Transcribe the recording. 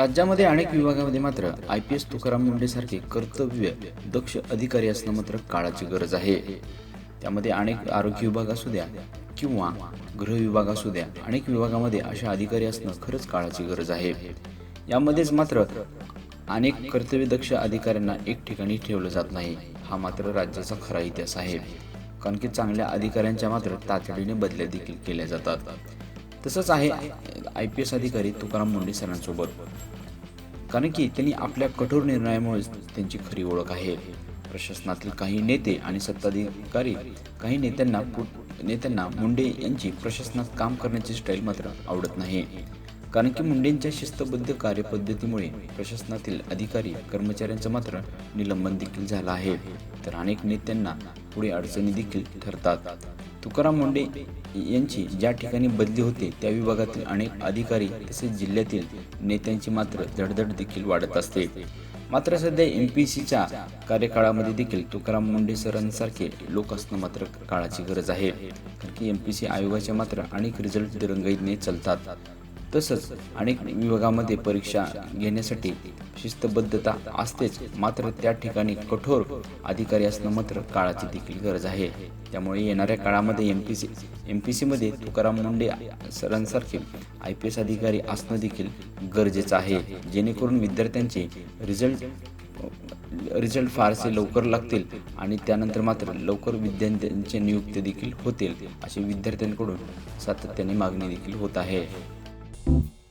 राज्यामध्ये अनेक विभागामध्ये मात्र आय पी एस तुकाराम मुंडेसारखे कर्तव्य दक्ष अधिकारी असणं मात्र काळाची गरज आहे. त्यामध्ये अनेक आरोग्य विभाग असू द्या किंवा गृह विभाग असू द्या अनेक विभागामध्ये अशा अधिकारी असणं खरंच काळाची गरज आहे. यामध्येच मात्र अनेक कर्तव्यदक्ष अधिकाऱ्यांना एक ठिकाणी ठेवलं जात नाही हा मात्र राज्याचा खरा इतिहास आहे. कारण की चांगल्या अधिकाऱ्यांच्या मात्र तातडीने बदल्या देखील केल्या जातात. तसंच आहे आय पी एस अधिकारी तुकाराम मुंडे सरांसोबत. कारण की त्यांनी आपल्या कठोर निर्णयामुळेच त्यांची खरी ओळख आहे. प्रशासनातील काही नेते आणि सत्ताधिकारी काही नेत्यांना नेत्यांना मुंडे यांची प्रशासनात काम करण्याची स्टाईल मात्र आवडत नाही. कारण की मुंडेंच्या शिस्तबद्ध कार्यपद्धतीमुळे प्रशासनातील अधिकारी कर्मचाऱ्यांचं मात्र निलंबन देखील झालं आहे. तर अनेक नेत्यांना पुढे अडचणी देखील ठरतात. तुकाराम मुंडे यांची ज्या ठिकाणी बदली होते त्या विभागातील अनेक अधिकारी तसेच जिल्ह्यातील नेत्यांची मात्र धडधड देखील वाढत असते. मात्र सध्या एम पी सीच्या कार्यकाळामध्ये देखील तुकाराम मुंडे सरांसारखे लोक असणं मात्र काळाची गरज आहे. कारण की एम पी सी आयोगाच्या मात्र अनेक रिझल्ट दिरंगाईने चालतात. तसंच अनेक विभागामध्ये परीक्षा घेण्यासाठी शिस्तबद्धता असतेच मात्र त्या ठिकाणी कठोर अधिकारी असणं मात्र काळाची देखील गरज आहे. त्यामुळे येणाऱ्या काळामध्ये M P C M P सीमध्ये तुकाराम मुंडे सरांसारखे आय पी एस अधिकारी असणं देखील गरजेचं आहे. जेणेकरून विद्यार्थ्यांचे रिझल्ट रिझल्ट फारसे लवकर लागतील आणि त्यानंतर मात्र लवकर विद्यार्थ्यांचे नियुक्ती देखील होतील अशी विद्यार्थ्यांकडून सातत्याने मागणी देखील होत आहे. you